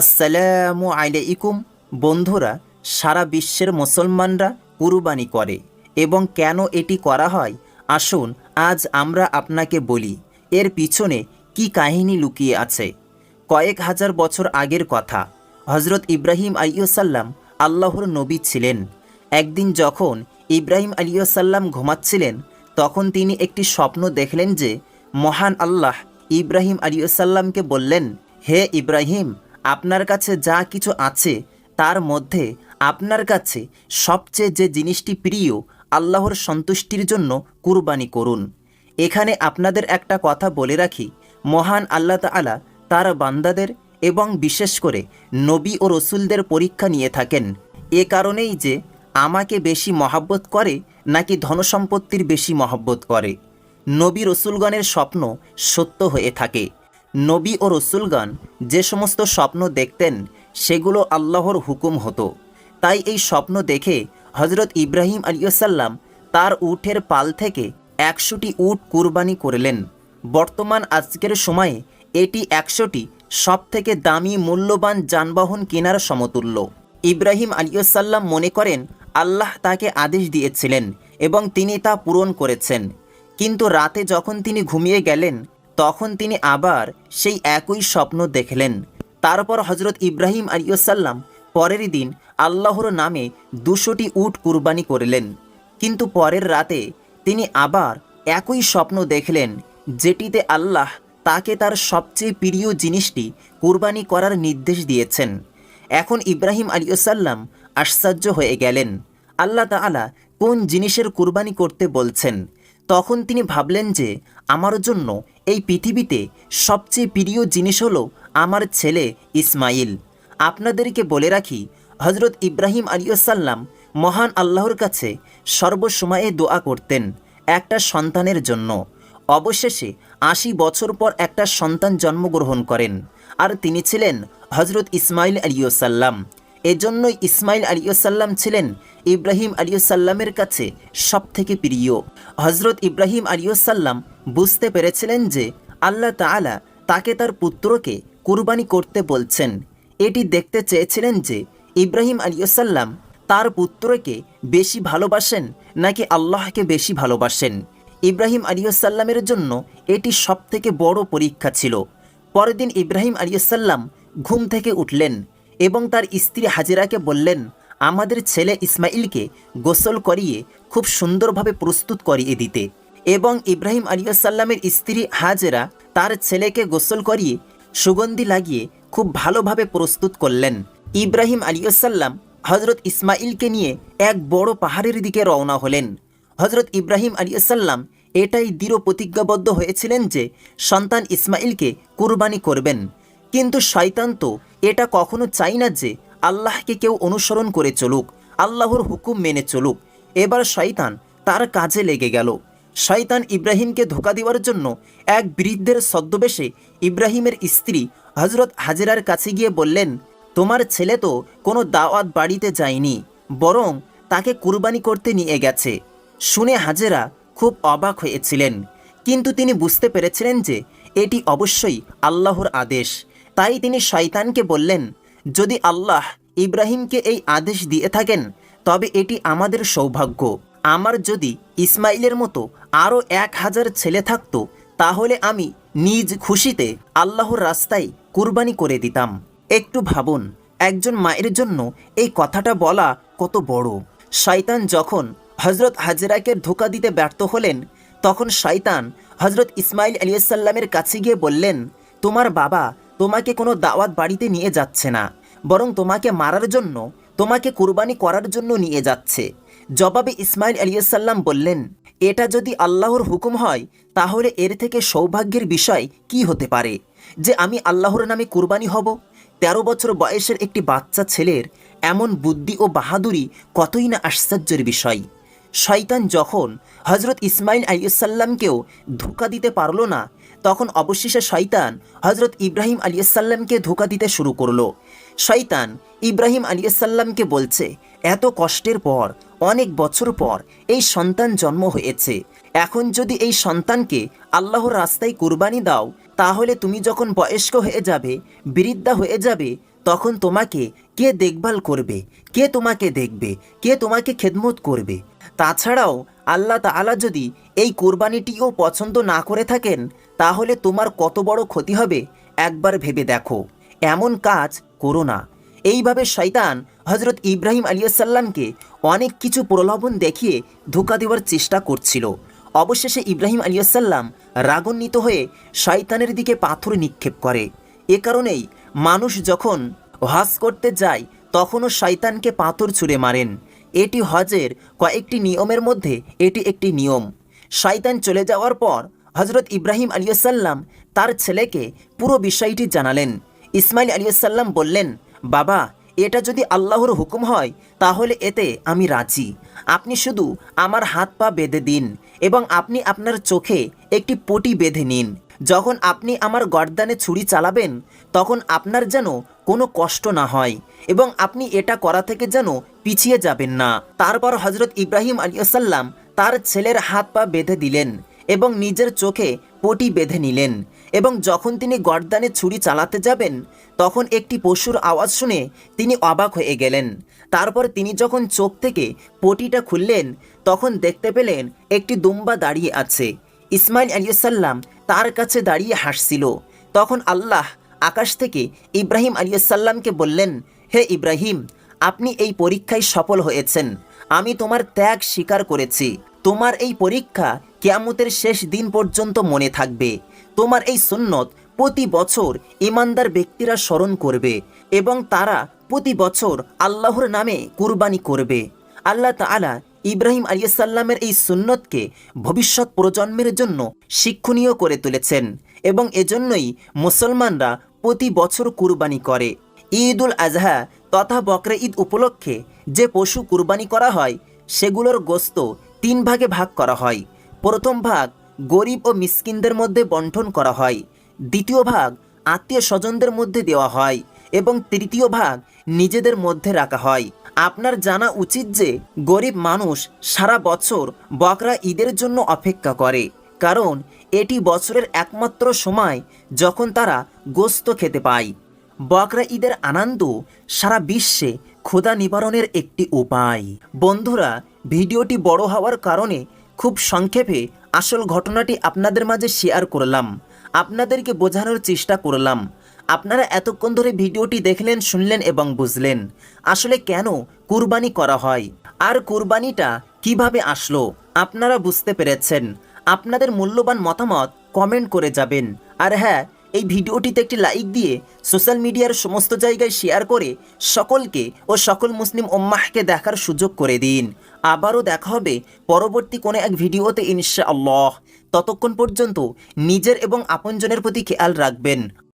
আসসালামু আলাইকুম, বন্ধুরা, সারা বিশ্বের মুসলমানরা কুরবানি করে এবং কেন এটি করা হয়? আসুন, আজ আমরা আপনাকে বলি, এর পিছনে কি কাহিনী লুকিয়ে আছে। কয়েক হাজার বছর আগের কথা হজরত ইব্রাহিম আলিয়াল্লাম আল্লাহর নবী ছিলেন। একদিন যখন ইব্রাহিম আলিয়াল্লাম ঘুমাচ্ছিলেন, তখন তিনি একটি স্বপ্ন দেখলেন যে, মহান আল্লাহ ইব্রাহিম আলিয়াল্লামকে বললেন, হে ইব্রাহিম আপনার কাছে যা কিছু আছে, তার মধ্যে আপনার কাছে সবচেয়ে যে জিনিসটি প্রিয়, আল্লাহর সন্তুষ্টির জন্য কুরবানি করুন। এখানে আপনাদের একটা কথা বলে রাখি, মহান আল্লাহ তাআলা তার বান্দাদের এবং বিশেষ করে নবী ও রসুলদের পরীক্ষা নিয়ে থাকেন। এ কারণেই যে আমাকে বেশি মহাব্বত করে, নাকি ধনসম্পত্তির বেশি মহব্বত করে। নবী রসুলগণের স্বপ্ন সত্য হয়ে থাকে। নবী ও রসুলগণ যে সমস্ত স্বপ্ন দেখতেন, সেগুলো আল্লাহর হুকুম হতো। তাই এই স্বপ্ন দেখে হজরত ইব্রাহিম আলিয়াল্লাম তার উঠের পাল থেকে একশোটি উট কুরবানি করলেন। বর্তমান আজকের সময়ে এটি একশোটি সবথেকে দামি মূল্যবান যানবাহন কেনার সমতুল্য। ইব্রাহিম আলিয়াল্লাম মনে করেন, আল্লাহ তাকে আদেশ দিয়েছিলেন এবং তিনি তা পূরণ করেছেন। কিন্তু রাতে যখন তিনি ঘুমিয়ে গেলেন তখন তিনি আবার সেই একই স্বপ্ন দেখলেন। তারপর হজরত ইব্রাহিম আলিয়াল্লাম পরের দিন আল্লাহর নামে দুশোটি উট কুরবানি করলেন। কিন্তু পরের রাতে তিনি আবার একই স্বপ্ন দেখলেন, যেটিতে আল্লাহ তাকে তার সবচেয়ে প্রিয় জিনিসটি কুরবানি করার নির্দেশ দিয়েছেন। এখন ইব্রাহিম আলিয়াল্লাম আশ্চর্য হয়ে গেলেন। আল্লাহ তাআলা কোন জিনিসের কুরবানি করতে বলছেন? তখন তিনি ভাবলেন যে আমার জন্য এই পৃথিবীতে সবচেয়ে প্রিয় জিনিস হলো আমার ছেলে ইসমাইল। আপনাদেরকে বলে রাখি হজরত ইব্রাহিম আলিয়াল্লাম মহান আল্লাহর কাছে সর্বসময়ে দোয়া করতেন একটা সন্তানের জন্য। অবশেষে আশি বছর পর একটা সন্তান জন্মগ্রহণ করেন আর তিনি ছিলেন হজরত ইসমাইল আলিয়াল্লাম এজন্যই ইসমাইল আলিয়াল্লাম ছিলেন ইব্রাহিম আলিয়াল্লামের কাছে সবথেকে প্রিয়। হজরত ইব্রাহিম আলিয়াল্লাম বুঝতে পেরেছিলেন যে আল্লাহ তাআলা তাকে তার পুত্রকে কুরবানি করতে বলছেন। এটি দেখতে চেয়েছিলেন যে ইব্রাহিম আলিয়াল্লাম তার পুত্রকে বেশি ভালোবাসেন নাকি আল্লাহকে বেশি ভালোবাসেন। ইব্রাহিম আলিয়াল্লামের জন্য এটি সবথেকে বড় পরীক্ষা ছিল। পরের দিন ইব্রাহিম আলিয়াল্লাম ঘুম থেকে উঠলেন এবং তার স্ত্রী হাজিরাকে বললেন আমাদের ছেলে ইসমাইলকে গোসল করিয়ে খুব সুন্দরভাবে প্রস্তুত করিয়ে দিতে। এবং ইব্রাহিম আলিয়াল্লামের স্ত্রী হাজেরা তার ছেলেকে গোসল করিয়ে সুগন্ধি লাগিয়ে খুব ভালোভাবে প্রস্তুত করলেন। ইব্রাহিম আলিয়াল্লাম হজরত ইসমাইলকে নিয়ে এক বড় পাহাড়ের দিকে রওনা হলেন। হজরত ইব্রাহিম আলিয়াল্লাম এটাই দৃঢ় প্রতিজ্ঞাবদ্ধ হয়েছিলেন যে সন্তান ইসমাইলকে কুরবানি করবেন। কিন্তু শয়তান তো এটা কখনো চাই না যে আল্লাহকে কেউ অনুসরণ করে চলুক, আল্লাহর হুকুম মেনে চলুক। এবার শয়তান তার কাজে লেগে গেল। শয়তান ইব্রাহিমকে ধোকা দেওয়ার জন্য এক বৃদ্ধের ছদ্মবেশে ইব্রাহিমের স্ত্রী হজরত হাজেরার কাছে গিয়ে বললেন, তোমার ছেলে তো কোনো দাওয়াত বাড়িতে যায়নি, বরং তাকে কুরবানি করতে নিয়ে গেছে। শুনে হাজেরা খুব অবাক হয়েছিলেন। কিন্তু তিনি বুঝতে পেরেছিলেন যে এটি অবশ্যই আল্লাহর আদেশ। তাই তিনি শয়তানকে বললেন যদি আল্লাহ ইব্রাহিমকে এই আদেশ দিয়ে থাকেন, তবে এটি আমাদের সৌভাগ্য। আমার যদি ইসমাইলের মতো আরও এক হাজার ছেলে থাকতো, তাহলে আমি নিজ খুশিতে আল্লাহর রাস্তায় কুরবানি করে দিতাম। একটু ভাবুন, একজন মায়ের জন্য এই কথাটা বলা কত বড়। শয়তান যখন হজরত হাজরাকে ধোকা দিতে ব্যর্থ হলেন, তখন শয়তান হজরত ইসমাইল আলিয়াল্লামের কাছে গিয়ে বললেন, তোমার বাবা তোমাকে কোনো দাওয়াত বাড়িতে নিয়ে যাচ্ছে না, বরং তোমাকে মারার জন্য, তোমাকে কুরবানি করার জন্য নিয়ে যাচ্ছে। জবাবে ইসমাইল আলিয়াল্লাম বললেন, এটা যদি আল্লাহর হুকুম হয়, তাহলে এর থেকে সৌভাগ্যের বিষয় কি হতে পারে? যে আমি আল্লাহর নামে কুরবানি হব? তেরো বছর বয়সের একটি বাচ্চা ছেলের এমন বুদ্ধি ও বাহাদুরি কতই না আশ্চর্যের বিষয়। শয়তান যখন হজরত ইসমাইল আলিয়াল্লামকেও ধোকা দিতে পারল না, তখন অবশেষে শয়তান হজরত ইব্রাহিম আলিয়াল্লামকে ধোকা দিতে শুরু করল। শয়তান ইব্রাহিম আলিয়াল্লামকে বলছে, এত কষ্টের পর, অনেক বছর পর এই সন্তান জন্ম হয়েছে। এখন যদি এই সন্তানকে আল্লাহর রাস্তায় কুরবানি দাও, তাহলে তুমি যখন বয়স্ক হয়ে যাবে, বৃদ্ধা হয়ে যাবে, তখন তোমাকে কে দেখভাল করবে? কে তোমাকে দেখবে? কে তোমাকে খেদমত করবে? তাছাড়াও আল্লাহ তাআলা যদি এই কোরবানিটিও পছন্দ না করে থাকেন, তাহলে তোমার কত বড় ক্ষতি হবে, একবার ভেবে দেখো। এমন কাজ করো না। এইভাবে শয়তান হজরত ইব্রাহিম আলিয়াসাল্লামকে অনেক কিছু প্রলোভন দেখিয়ে ধোকা দেওয়ার চেষ্টা করছিল। অবশেষে ইব্রাহিম আলিয়াসাল্লাম রাগান্বিত হয়ে শয়তানের দিকে পাথর নিক্ষেপ করে। এ কারণেই মানুষ যখন হজ করতে যায়, তখনও শয়তানকে পাথর ছুঁড়ে মারেন। এটি হজের কয়েকটি নিয়মের মধ্যে এটি একটি নিয়ম। শয়তান চলে যাওয়ার পর হজরত ইব্রাহিম আলিয়াসাল্লাম তার ছেলেকে পুরো বিষয়টি জানালেন। ইসমাইল আলিয়াসাল্লাম বললেন, বাবা, এটা যদি আল্লাহর হুকুম হয়, তাহলে এতে আমি রাজি। আপনি শুধু আমার হাত পা বেঁধে দিন এবং আপনি আপনার চোখে একটি পটি বেঁধে নিন। যখন আপনি আমার গর্দানে ছুরি চালাবেন, তখন আপনার যেন কোনো কষ্ট না হয় এবং আপনি এটা করা থেকে যেন পিছিয়ে যাবেন না। তারপর হজরত ইব্রাহিম আলিয়াসাল্লাম তার ছেলের হাত পা বেঁধে দিলেন এবং নিজের চোখে পটি বেঁধে নিলেন এবং যখন তিনি গর্দানে ছুরি চালাতে যাবেন, তখন একটি পশুর আওয়াজ শুনে তিনি অবাক হয়ে গেলেন। তারপর তিনি যখন চোখ থেকে পটিটা খুললেন, তখন দেখতে পেলেন একটি দুম্বা দাঁড়িয়ে আছে। ইসমাইল আলিয়াল্লাম তার কাছে দাঁড়িয়ে হাসছিল। তখন আল্লাহ আকাশ থেকে ইব্রাহিম আলিয়াল্লামকে বললেন, হে ইব্রাহিম, আপনি এই পরীক্ষায় সফল হয়েছেন। আমি তোমার ত্যাগ স্বীকার করেছি। তোমার এই পরীক্ষা কেয়ামতের শেষ দিন পর্যন্ত মনে থাকবে। তোমার এই সুন্নত প্রতি বছর ইমানদার ব্যক্তিরা স্মরণ করবে এবং তারা প্রতি বছর আল্লাহর নামে কুরবানি করবে। আল্লাহ তাআলা ইব্রাহিম আলিয়াল্লামের এই সুন্নতকে ভবিষ্যৎ প্রজন্মের জন্য শিক্ষণীয় করে তুলেছেন এবং এজন্যই মুসলমানরা প্রতি বছর কুরবানি করে। ঈদুল আজহা তথা বকরে ঈদ উপলক্ষে যে পশু কুরবানি করা হয়, সেগুলোর গোস্ত তিন ভাগে ভাগ করা হয়। প্রথম ভাগ গরিব ও মিসকিনদের মধ্যে বন্টন করা হয়, দ্বিতীয় ভাগ আত্মীয় স্বজনদের মধ্যে দেওয়া হয় এবং তৃতীয় ভাগ নিজেদের মধ্যে রাখা হয়। আপনার জানা উচিত যে গরিব মানুষ সারা বছর বকরা ঈদের জন্য অপেক্ষা করে, কারণ এটি বছরের একমাত্র সময় যখন তারা গোস্ত খেতে পায়। বকরা ঈদের আনন্দ সারা বিশ্বে ক্ষুধা নিবারণের একটি উপায়। বন্ধুরা, ভিডিওটি বড় হওয়ার কারণে খুব সংক্ষেপে আসল ঘটনাটি আপনাদের মাঝে শেয়ার করলাম। আপনাদেরকে বোঝানোর চেষ্টা করলাম। আপনারা এতক্ষণ ধরে ভিডিওটি দেখলেন, শুনলেন এবং বুঝলেন। আসলে কেন কুরবানি করা হয়? আর কুরবানিটা কীভাবে আসলো? আপনারা বুঝতে পেরেছেন। আপনাদের মূল্যবান মতামত কমেন্ট করে যাবেন। আর হ্যাঁ এই ভিডিওটিতে একটি লাইক দিয়ে সোশ্যাল মিডিয়ার সমস্ত জায়গায় শেয়ার করে সকলকে ও সকল মুসলিম ওম্মাহকে দেখার সুযোগ করে দিন। আবারও দেখা হবে পরবর্তী কোনো এক ভিডিওতে ইনশা ইনশাআল্লাহ। ততক্ষণ পর্যন্ত নিজের এবং আপনজনের প্রতি খেয়াল রাখবেন।